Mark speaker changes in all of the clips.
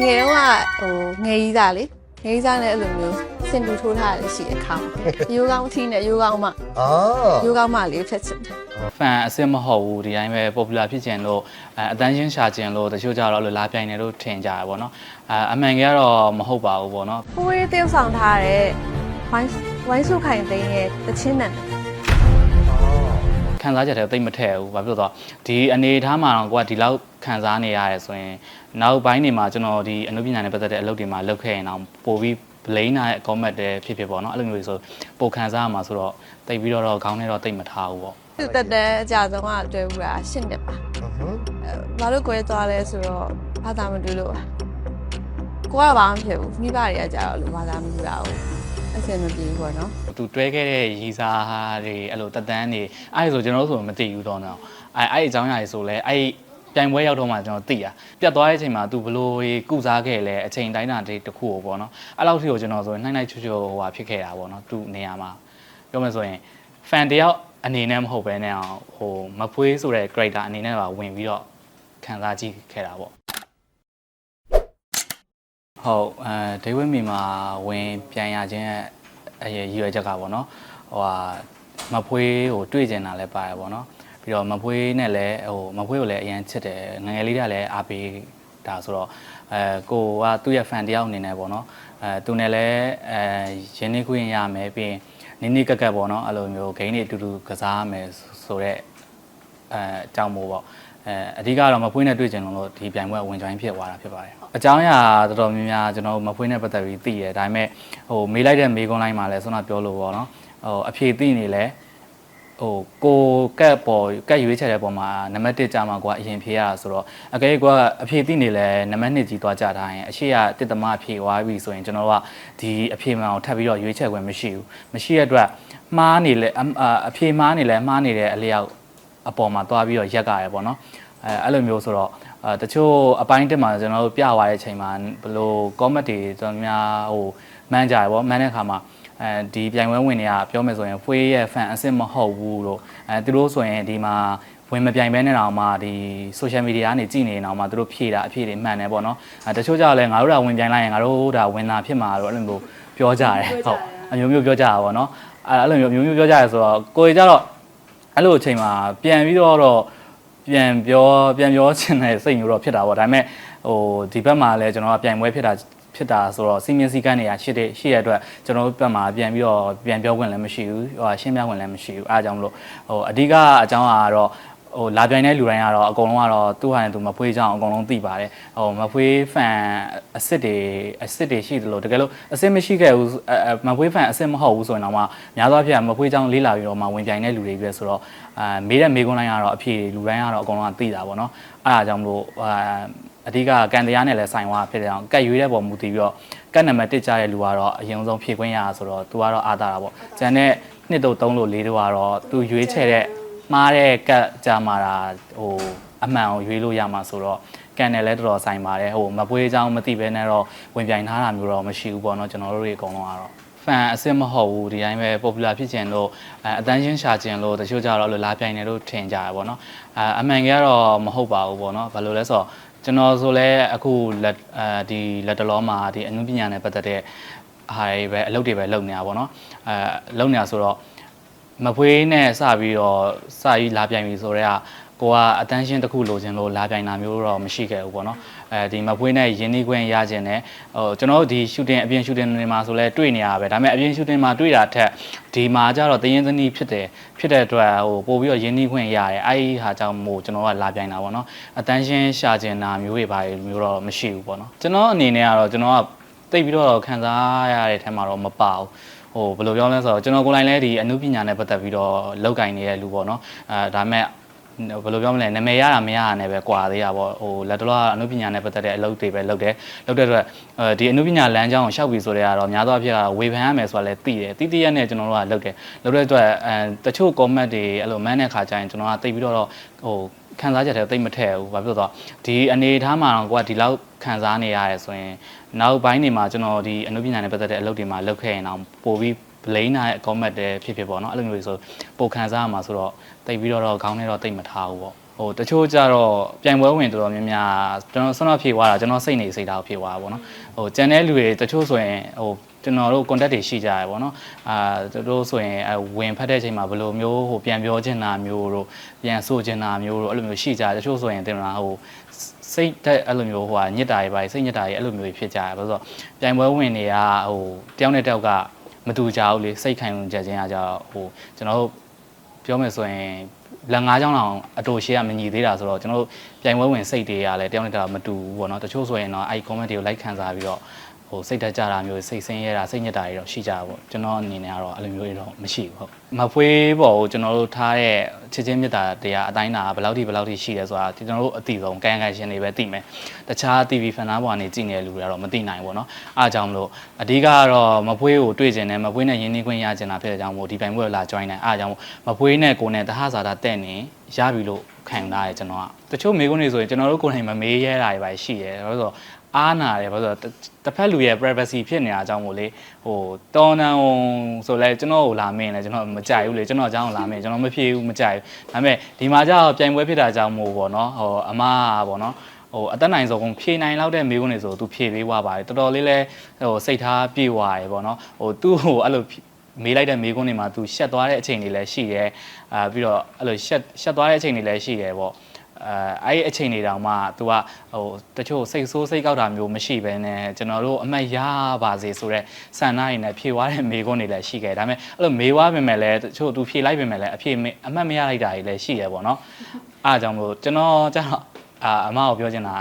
Speaker 1: ငယ်တော့ကဟိုငယ်ကြီးသားလေငယ်ကြီးသားနဲ့အဲ့လိုမျိုးစင်တူထိုးထားရရှိတဲ့ခါမှာရိုးကောင်းထီးနဲ့ရိုးကောင်းမ
Speaker 2: အာ
Speaker 1: ရိုးကောင်းမလေးဖြစ်ချင်တယ်
Speaker 3: ဖန်အစ်စ်မဟုတ်ဘူးဒီတိုင်းပဲ popular ဖြစ်ခြင်းလို့အဲအတန်းချင်းရှာခြင်းလို့တချို့ကြတော့လို့လာပြိုင်တယ်လို့ထင်ကြရပါတော့အဲအမှန်ကတော့မဟုတ်ပါဘူးပေါ့နော်
Speaker 1: ဖိုးရေးတယောက်ဆောင်ထားတဲ့ဝိုင်းဝိုင်းစုခိုင်သိန်းရဲ့တချင်းနဲ့
Speaker 3: ခံစားချက်တွေတိတ်မထည့်ဘူးဘာဖြစ်လို့လဲဆိုတော့ဒီအနေအထားမှာတော့ကိုကဒီလောက်ခံစားနေရတယ်ဆိုရင်နောက်ပိုင်းနေမှာကျွန်တော်ဒီအနုပညာနဲ့ပတ်သက်တဲ့အလုပ်တွေမှာလုပ်ခဲ့ရင်တော့ပိုပြီး blame နာရဲ့ comment တွေဖြစ်ဖြစ်ပေါ့နော်အဲ့လိုမျိုးဆိုပိုခံစားရမှာဆိုတော့တိတ်ပြီးတော့ခေါင်းထဲတော့တိတ်မထားဘူးပေါ့
Speaker 1: သူတက်တဲ့အကြဆုံးကတွေ့ဘူးလားရှင်းတယ်ပါအဲဘာလို့ကိုယ်သွားလဲဆိုတော့ဘာသာမတူလို့ပါကိုကဘာမှမဖြစ်ဘူးမိဘတွေကကြတော့လို့ဘာသာမတူတာဘူး အဆင်မပြေဘူးပေါ့နော်
Speaker 3: သူတွဲခဲ့တဲ့ရီစားတွေအဲ့လိုတက်တန်းတွေအဲ့ဒါဆိုကျွန်တော်တို့ဆိုမသိဘူးတော့နော်အဲ့အဲ့အကြောင်းအရာတွေဆိုလဲအဲ့ပြိုင်ပွဲရောက်တော့မှကျွန်တော်သိတာပြတ်သွားတဲ့အချိန်မှာ तू ဘလို့ကုစားခဲ့လဲအချိန်တိုင်းတာတွေတစ်ခုကိုပေါ့နော်အဲ့လောက်ထိကိုကျွန်တော်ဆိုရင်နှိုင်းနှိုင်းချွတ်ချွတ်ဟိုဟာဖြစ်ခဲ့တာပေါ့နော်သူ့နေရာမှာပြောမယ်ဆိုရင် fan တယောက်အနေနဲ့မဟုတ်ဘဲနဲ့အောင်ဟိုမဖွေးဆိုတဲ့ character အနေနဲ့ပါဝင်ပြီးတော့ခံစားကြည့်ခဲ့တာပေါ့ ဟုတ်အဲဒေးဝင်းမီမှာဝင်ပြန်ရခြင်းရဲ့အရေးရည်ရွယ်ချက်ကပေါ့နော်ဟိုဟာမဖွေးဟိုတွေ့ကျင်တာလည်းပါတယ်ပေါ့နော်ပြီးတော့မဖွေးနဲ့လည်းဟိုမဖွေးကိုလည်းအရင်ချစ်တယ်ငယ်ငယ်လေးကလည်းအားပေးတာဆိုတော့အဲကိုကသူ့ရဲ့ fan တယောက်အနေနဲ့ပေါ့နော်အဲသူနဲ့လည်းအဲရင်းနှီးခွင့်ရမယ်ပြီးရင်နိနိကက်ကက်ပေါ့နော်အဲ့လိုမျိုးဂိမ်းတွေအတူတူကစားရမယ်ဆိုတော့အဲအကြောင်းမို့ပေါ့ အဲအဓိကတော့မဖွေးနဲ့တွေ့ကျင်လို့ဒီပြိုင်ပွဲဝင်ကြိုင်းဖြစ်သွားတာဖြစ်ပါတယ်အကြောင်းအရာတော်တော်များများကျွန်တော်မဖွေးနဲ့ပတ်သက်ပြီးသိရတယ်ဒါပေမဲ့ဟိုမေးလိုက်တဲ့မေးခွန်းလိုက်မှာလည်းဆွမ်းနာပြောလို့ပေါ့နော်ဟိုအဖြေသိနေလဲဟိုကိုကက်ပေါ်ကက်ရွေးချယ်တဲ့ပုံမှာနံပါတ်1ကြာမှာကိုကအရင်ဖြေရတာဆိုတော့အကယ်၍ကိုကအဖြေသိနေလဲနံပါတ်2ကြီးသွားကြထားရင်အရှိရတစ်သမအဖြေသွားပြီဆိုရင်ကျွန်တော်တို့ကဒီအဖြေမှန်ကိုထပ်ပြီးတော့ရွေးချယ်ခွင့်မရှိဘူးမရှိတဲ့အတွက်မှားနေလဲအအဖြေမှားနေလဲမှားနေတဲ့အလျောက်အပေါ်မှာသွားပြီးတော့ရက်ကြရပေါ့နော် အဲအဲ့လိုမျိုးဆိုတော့အဲတချို့အပိုင်းတက်မှာကျွန်တော်တို့ပြသွားတဲ့အချိန်မှာဘလို့ comment တွေကျွန်တော်များဟိုမှန်းကြရပေါ့မှန်းတဲ့အခါမှာအဲဒီပြိုင်ပွဲဝင်တွေကပြောမယ်ဆိုရင်ဖွေးရဲ့ fan အစ်စ်မဟုတ်ဘူးလို့အဲသူတို့ဆိုရင်ဒီမှာဝင်မပြိုင်ဘဲနဲ့တော့မှဒီ social media ကနေကြည်နေတော့မှသူတို့ဖြေတာအဖြေတွေမှန်တယ်ပေါ့နော်အဲတချို့ကြောင့်လည်းငါတို့ကဝင်ပြိုင်လိုက်ရင်ငါတို့ဒါဝင်တာဖြစ်မှာတော့အဲ့လိုမျိုးပြောကြတယ်ဟုတ်အမျိုးမျိုးပြောကြတာပေါ့နော်အဲအဲ့လိုမျိုးမျိုးမျိုးပြောကြရဲဆိုတော့ကိုယ်ကြတော့အဲ့လိုအချိန်မှာပြန်ပြီးတော့တော့ ပြန်ပြောပြန်ပြောချင်တဲ့စိတ်မျိုးတော့ဖြစ်တာပေါ့ဒါပေမဲ့ဟိုဒီဘက်မှာလည်းကျွန်တော်ကပြိုင်ပွဲဖြစ်တာဖြစ်တာဆိုတော့စီမင်းစည်းကမ်းတွေကရှိတဲ့ရှိတဲ့အတွက်ကျွန်တော်တို့ဘက်မှာပြန်ပြီးတော့ပြန်ပြောခွင့်လည်းမရှိဘူးဟိုရှင်းပြခွင့်လည်းမရှိဘူးအားကြောင့်မလို့ဟိုအဓိကအကြောင်းကတော့ ဟိုလာပြိုင်တဲ့လူတိုင်းကတော့အကုန်လုံးကတော့သူ့ဟာနဲ့သူမဖွေးကြအောင်အကုန်လုံးသိပါတယ်ဟိုမဖွေးဖန်အစ်စ်တွေအစ်စ်တွေရှိတယ်လို့တကယ်လို့အစ်စ်မရှိခဲ့ဘူးမဖွေးဖန်အစ်စ်မဟုတ်ဘူးဆိုရင်တော့မှများသောအားဖြင့်မဖွေးကြောင်းလေးလာပြီးတော့မှဝင်ပြိုင်တဲ့လူတွေပဲဆိုတော့အာမေးတဲ့မေးခွန်းတိုင်းကတော့အဖြေလူတိုင်းကတော့အကုန်လုံးကသိတာပေါ့နော်အားအားကြောင့်မလို့အာအဓိကကန်တရားနဲ့လည်းဆိုင်သွားဖြစ်တဲ့အောင်ကတ်ရွေးတဲ့ပုံမူတည်ပြီးတော့ကတ်နံပါတ်1ကြားတဲ့လူကတော့အရင်ဆုံးဖြည့်ခွင့်ရဆိုတော့သူကတော့အားတာတာပေါ့။ကျန်တဲ့နှစ်တို့3လို့4တို့ကတော့သူရွေးချယ်တဲ့ မှားတဲ့ကတ်ကြားမှာဒါဟိုအမှန်ကိုရွေးလို့ရမှာဆိုတော့ကန်တယ်လည်းတော်တော်ဆိုင်ပါတယ်ဟိုမပွေးချောင်းမသိဘဲနဲ့တော့ဝင်ပြိုင်ထားတာမျိုးတော့မရှိဘူးပေါ့နော်ကျွန်တော်တို့တွေအကုန်လုံးကတော့ fan အစ်စ်မဟုတ်ဘူးဒီတိုင်းပဲ popular ဖြစ်ခြင်းလို့အဲအတန်းချင်းရှာခြင်းလို့တချို့ကြတော့လို့လာပြိုင်တယ်လို့ထင်ကြရပါတော့အဲအမှန်ကတော့မဟုတ်ပါဘူးပေါ့နော်ဘာလို့လဲဆိုတော့ကျွန်တော်ဆိုလဲအခုလက်အဲဒီလက်တလောမှာဒီအနုပညာနဲ့ပတ်သက်တဲ့ဟာတွေပဲအလုပ်တွေပဲလုပ်နေတာပေါ့နော်အဲလုပ်နေတာဆိုတော့ မဖွေးနဲ့စပြီးတော့စပြီးလာပြိုင်ပြီဆိုတော့ကိုကအတန်းရှင်းတစ်ခုလိုချင်လို့လာပြိုင်တာမျိုးတော့မရှိခဲ့ဘူးပေါ့နော်အဲဒီမဖွေးနဲ့ရင်းနှီးခွင့်ရခြင်းနဲ့ဟိုကျွန်တော်တို့ဒီ shooting အပြင် shooting တွေမှာဆိုလဲတွေ့နေရတာပဲဒါပေမဲ့အပြင် shooting မှာတွေ့တာထက်ဒီမှာကျတော့တရင်သနီးဖြစ်တယ်ဖြစ်တဲ့အတွက်ဟိုပို့ပြီးတော့ရင်းနှီးခွင့်ရတယ်အဲဒီဟာကြောင့်မို့ကျွန်တော်ကလာပြိုင်တာပေါ့နော်အတန်းရှင်းရှာခြင်းနာမျိုးတွေပါမျိုးတော့မရှိဘူးပေါ့နော်ကျွန်တော်အနေနဲ့ကတော့ကျွန်တော်ကတိတ်ပြီးတော့ခံစားရတဲ့ထဲမှာတော့မပါဘူး ဟိုဘယ်လိုပြောလဲဆိုတော့ကျွန်တော်ကိုယ်တိုင်လည်းဒီအမှုပညာနဲ့ပတ်သက်ပြီးတော့လောက်ကင်နေတဲ့လူပေါ့နော်အဲဒါပေမဲ့ဘယ်လိုပြောမလဲနာမည်ရတာမရတာနဲ့ပဲကွာသေးတာပေါ့ဟိုလက်တလောကအနုပညာနဲ့ပတ်သက်တဲ့အလုပ်တွေပဲလုပ်တယ်လုပ်တဲ့အတွက်အဲဒီအနုပညာလမ်းကြောင်းကိုရှောက်ပြီးဆိုတဲ့ကတော့များသောအားဖြင့်ဝေဖန်ရမယ်ဆိုတာလည်းသိတယ်တိတိရက်နဲ့ကျွန်တော်တို့ကလုပ်တယ်လုပ်တဲ့အတွက်အဲတချို့ comment တွေအဲ့လိုမန်းတဲ့ခါကျရင်ကျွန်တော်ကတိတ်ပြီးတော့ဟို ခံစားချက်တွေတိတ်မထည့်ဘူးဘာဖြစ်လို့လဲဆိုတော့ဒီအနေအထားမှာတော့ကိုကဒီလောက်ခံစားနေရတယ်ဆိုရင်နောက်ပိုင်းနေမှာကျွန်တော်ဒီအနုပညာနဲ့ပတ်သက်တဲ့အလုပ်တွေမှာလုပ်ခဲ့ရင်တော့ပိုပြီး blame နာရဲ့ comment တွေဖြစ်ဖြစ်ပေါ့နော်အဲ့လိုမျိုးဆိုပိုခံစားရမှာဆိုတော့တိတ်ပြီးတော့ခေါင်းထဲတော့တိတ်မထားဘူးပေါ့ဟိုတချို့ကြတော့ပြိုင်ပွဲဝင်တော်တော်များများကျွန်တော်ဆွမ်းတော့ဖြေသွားတာကျွန်တော်စိတ်နေစိတ်ထားဖြေသွားတာပေါ့နော်ဟိုကျန်တဲ့လူတွေတချို့ဆိုရင်ဟို ကျွန်တော်တို့ contact တွေရှိကြရပေါ့နော်အာသူတို့ဆိုရင်အဲဝင်ဖတ်တဲ့အချိန်မှာဘယ်လိုမျိုးဟိုပြန်ပြောချင်တာမျိုးတို့ပြန်ဆိုချင်တာမျိုးတို့အဲ့လိုမျိုးရှိကြတယ်တချို့ဆိုရင်တင်လာဟိုစိတ်တက်အဲ့လိုမျိုးဟိုဟာညစ်တာတွေပါစိတ်ညစ်တာတွေအဲ့လိုမျိုးဖြစ်ကြတယ်ဘာလို့ဆိုတော့ပြိုင်ပွဲဝင်တွေကဟိုတယောက်နဲ့တယောက်ကမတူကြဘူးလေစိတ်ခံယူချက်ချင်းကကြတော့ဟိုကျွန်တော်တို့ပြောမယ်ဆိုရင်လက်ငါးချောင်းအောင်အတူရှေ့ကမညီသေးတာဆိုတော့ကျွန်တော်တို့ပြိုင်ပွဲဝင်စိတ်တွေကလည်းတယောက်နဲ့တယောက်မတူဘူးပေါ့နော်တချို့ဆိုရင်တော့အဲ့ comment တွေကို like ခံစားပြီးတော့ဟို စိတ်တက်ကြတာမျိုးစိတ်ဆင်းရဲတာစိတ်ညစ်တာတွေတော့ရှိကြတာပေါ့ကျွန်တော်အနေနဲ့ကတော့အဲ့လိုမျိုးတွေတော့မရှိဘူးဟုတ်မဖွေးပေါ့ကိုကျွန်တော်တို့ထားတဲ့ချစ်ချင်းမြတ်တာတရားအတိုင်းတာဘယ်လောက်ထိဘယ်လောက်ထိရှိလဲဆိုတာကျွန်တော်တို့အတိဆုံးကံကံရှင်တွေပဲသိမယ်တခြား TV fan နားပေါ်ကနေကြည့်နေတဲ့လူတွေကတော့မသိနိုင်ဘူးပေါ့နော်အားကြောင့်မလို့အဓိကကတော့မဖွေးကိုတွေ့ကျင်တယ်မဖွေးနဲ့ရင်းနှီးခွင့်ရကျင်တာဖြစ်တဲ့အကြောင်းမို့ဒီပိုင်ပွဲကိုလာ join တယ်အားကြောင့်မို့မဖွေးနဲ့ကိုနဲ့တဟဇာတာတဲ့နေရပြီလို့ခံယူလာတယ်ကျွန်တော်ကတချို့မေးခွန်းတွေဆိုရင်ကျွန်တော်တို့ကိုယ်တိုင်မမေးရဲတာတွေပဲရှိတယ်ဘာလို့လဲဆိုတော့ အားနာတယ်ဘာလို့လဲဆိုတော့တစ်ဖက်လူရဲ့ privacy ဖြစ်နေတာအကြောင်းမို့လေဟိုတော်နန်ဆိုလဲကျွန်တော်ကိုလာမင်းလဲကျွန်တော်မကြိုက်ဘူးလေကျွန်တော်အကြောင်းကိုလာမင်းကျွန်တော်မဖြေဘူးမကြိုက်ဘူးဒါပေမဲ့ဒီမှာကျတော့ပြိုင်ပွဲဖြစ်တာအကြောင်းမို့ပေါ့နော်ဟိုအမကပေါ့နော်ဟိုအသက်နိုင်ဆုံးဖြေနိုင်လောက်တဲ့မိကုန်းတွေဆိုသူဖြေပေးသွားပါတယ်တော်တော်လေးလဲဟိုစိတ်ထားပြေဝရယ်ပေါ့နော်ဟိုသူ့ဟိုအဲ့လိုမေးလိုက်တဲ့မိကုန်းတွေမှာသူရှက်သွားတဲ့အချိန်တွေလည်းရှိတယ်အာပြီးတော့အဲ့လိုရှက်ရှက်သွားတဲ့အချိန်တွေလည်းရှိတယ်ပေါ့ အဲအဲ့ဒီအချိန်တွေတောင်မှ तू ကဟိုတချို့စိတ်ဆိုးစိတ်ကောက်တာမျိုးမရှိဘဲနဲ့ကျွန်တော်တို့အမှတ်ရပါစေဆိုတော့ဆန္ဒရည်နဲ့ဖြေသွားတဲ့မိကုန်းတွေလည်းရှိခဲ့ဒါပေမဲ့အဲ့လိုမေးသွားပြင်မဲ့လည်းတချို့ तू ဖြေလိုက်ပြင်မဲ့လည်းအဖြေမအမှတ်မရလိုက်တာတွေလည်းရှိရပေါ့နော်အားကြောင့်မလို့ကျွန်တော်ကျတော့အာအမကိုပြောချင်တာ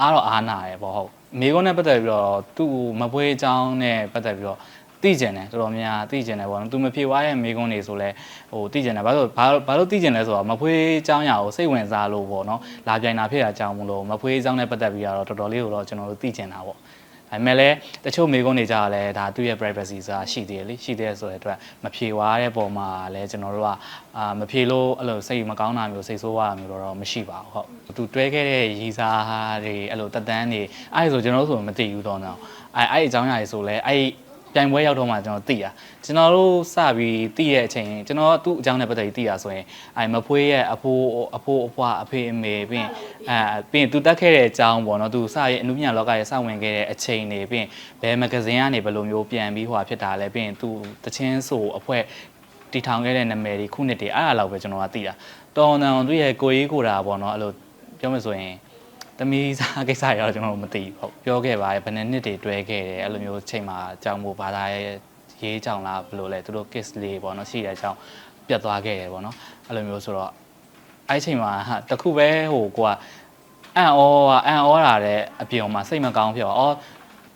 Speaker 3: အားတော့အားနာရယ်ပေါ့ဟုတ်မိကုန်းနဲ့ပတ်သက်ပြီးတော့သူ့မပွဲအကြောင်းနဲ့ပတ်သက်ပြီးတော့ သိကျင်တယ်တော်တော်များများသိကျင်တယ်ပေါ့နော်သူမဖြေသွားတဲ့မိကုန်းတွေဆိုလဲဟိုသိကျင်တယ်ဘာလို့ဘာဘာလို့သိကျင်လဲဆိုတော့မဖွေးเจ้าညာကိုစိတ်ဝင်စားလို့ပေါ့နော်လာပြိုင်တာဖြစ်တာကြောင်းမလို့မဖွေးเจ้าနဲ့ပတ်သက်ပြီးတော့တော်တော်လေးကိုတော့ကျွန်တော်တို့သိကျင်တာပေါ့ဒါပေမဲ့လည်းတချို့မိကုန်းတွေကြတော့လဲဒါသူ့ရဲ့ privacy ဆိုတာရှိသေးတယ်လေရှိသေးတယ်ဆိုတဲ့အတွက်မဖြေသွားတဲ့ပုံမှာလည်းကျွန်တော်တို့ကအာမဖြေလို့အဲ့လိုစိတ်မကောင်းတာမျိုးစိတ်ဆိုးတာမျိုးတော့မရှိပါဘူးဟုတ်သူတွဲခဲ့တဲ့ရီစားတွေအဲ့လိုတက်တန်းတွေအဲ့ဒါဆိုကျွန်တော်တို့ဆိုမသိဘူးတော့နော်အဲ့အဲ့အကြောင်းအရာတွေဆိုလဲအဲ့ ပြိုင်ပွဲရောက်တော့မှကျွန်တော်သိတာကျွန်တော်တို့စပြီးသိတဲ့အချိန်ကျွန်တော်သူ့အကြောင်းနဲ့ပတ်သက်ပြီးသိတာဆိုရင်အဲမဖွေးရဲ့အဖိုးအဖိုးအဖွားအဖေအမေပြီးရင်အဲပြီးရင်သူတက်ခဲ့တဲ့အကြောင်းပေါ့နော်သူစရဲ့အနုပညာလောကရဲ့စဝင်ခဲ့တဲ့အချိန်တွေပြီးရင်ဘယ်မဂဇင်းကနေဘယ်လိုမျိုးပြန်ပြီးဟိုဖြစ်တာလဲပြီးရင်သူတချင်းဆိုအဖွဲတီထောင်ခဲ့တဲ့နာမည်တွေခုနှစ်တွေအဲ့အလောက်ပဲကျွန်တော်ကသိတာတော်တန်သူရဲ့ကိုကြီးကိုတာပေါ့နော်အဲ့လိုပြောမှဆိုရင် သမီးစားကိစ္စရတော့ကျွန်တော်တို့မသိဘူးဟုတ်ပြောခဲ့ပါတယ်ဘယ်နှစ်နှစ်တွေတွဲခဲ့တယ်အဲ့လိုမျိုးချိန်မှာကြောင်မို့ဘာသာရဲ့ရေးကြောင်လားဘယ်လိုလဲသူတို့ kiss လေးပေါ့နော်ရှိတဲ့အကြောင်းပြတ်သွားခဲ့တယ်ပေါ့နော်အဲ့လိုမျိုးဆိုတော့အဲ့ချိန်မှာဟာတခုပဲဟိုကိုကအန်အောကအန်အောတာတဲ့အပြင်မှာစိတ်မကောင်းဖြစ်သွားအော်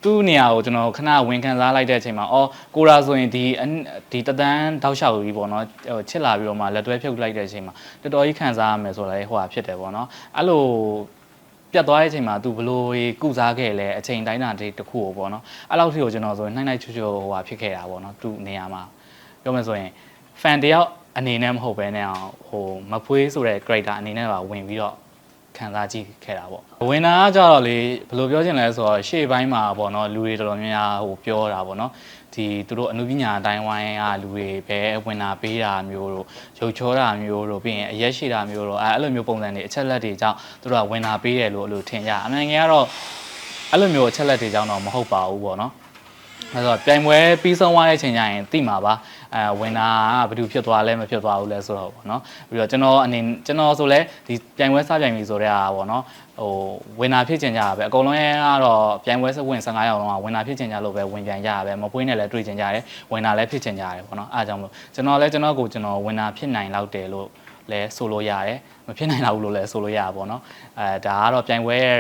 Speaker 3: သူ့နေရာကိုကျွန်တော်ခဏဝင်ခံစားလိုက်တဲ့အချိန်မှာအော်ကိုရာဆိုရင်ဒီဒီတသန်းတောက်လျှောက်ကြီးပေါ့နော်ဟိုချစ်လာပြီးတော့မှလက်တွဲဖြုတ်လိုက်တဲ့အချိန်မှာတော်တော်ကြီးခံစားရမယ်ဆိုတော့ဟိုဟာဖြစ်တယ်ပေါ့နော်အဲ့လို ပြတ်သွားတဲ့အချိန်မှာ तू ဘလို့ကုစားခဲ့လဲအချိန်တိုင်းတာတစ်ခုကိုပေါ့နော်အဲ့လောက်ထိကိုကျွန်တော်ဆိုရင်နှိုင်းနှိုင်းချွတ်ချွတ်ဟိုဟာဖြစ်ခဲ့တာပေါ့နော်သူ့နေရာမှာပြောမယ်ဆိုရင် fan တယောက်အနေနဲ့မဟုတ်ဘဲနဲ့အောင်ဟိုမဖွေးဆိုတဲ့ character အနေနဲ့ပါဝင်ပြီးတော့ ခံစားကြည့်ခဲ့တာပေါ့ဝင်တာကကြတော့လေဘယ်လိုပြောချင်လဲဆိုတော့ရှေ့ပိုင်းမှာပေါ့နော်လူတွေတော်တော်များများဟိုပြောတာပေါ့နော်ဒီသူတို့အနုပညာအတိုင်းဝိုင်းကလူတွေပဲဝင်တာပေးတာမျိုးတို့ရုပ်ချောတာမျိုးတို့ပြီးရင်အရက်ရှိတာမျိုးတို့အဲအဲ့လိုမျိုးပုံစံတွေအချက်လက်တွေကြောင့်သူတို့ကဝင်တာပေးတယ်လို့အဲ့လိုထင်ကြအမှန်ငယ်ကတော့အဲ့လိုမျိုးအချက်လက်တွေကြောင့်တော့မဟုတ်ပါဘူးပေါ့နော် အဲဆိုတော့ပြိုင်ပွဲပြီးဆုံးသွားတဲ့အချိန်ကျရင်သိမှာပါအဲဝင်တာကဘာလို့ဖြစ်သွားလဲမဖြစ်သွားဘူးလဲဆိုတော့ပေါ့နော်ပြီးတော့ကျွန်တော်အနေကျွန်တော်ဆိုလဲဒီပြိုင်ပွဲစပြိုင်ပြီဆိုတဲ့ဟာပေါ့နော်ဟိုဝင်တာဖြစ်ချင်ကြတာပဲအကုန်လုံးရဲ့ကတော့ပြိုင်ပွဲစဝင်15ရောက်လုံးကဝင်တာဖြစ်ချင်ကြလို့ပဲဝင်ပြန်ကြရပဲမပွေးနဲ့လည်းတွေ့ချင်ကြတယ်ဝင်တာလည်းဖြစ်ချင်ကြတယ်ပေါ့နော်အားကြောင့်မလို့ကျွန်တော်လည်းကျွန်တော်ကိုကျွန်တော်ဝင်တာဖြစ်နိုင်လောက်တယ်လို့လည်းဆိုလို့ရတယ်မဖြစ်နိုင်တော့ဘူးလို့လည်းဆိုလို့ရပါပေါ့နော်အဲဒါကတော့ပြိုင်ပွဲရဲ့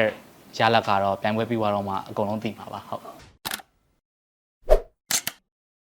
Speaker 3: ရလဒ်ကတော့ပြိုင်ပွဲပြီးသွားတော့မှအကုန်လုံးသိမှာပါဟုတ်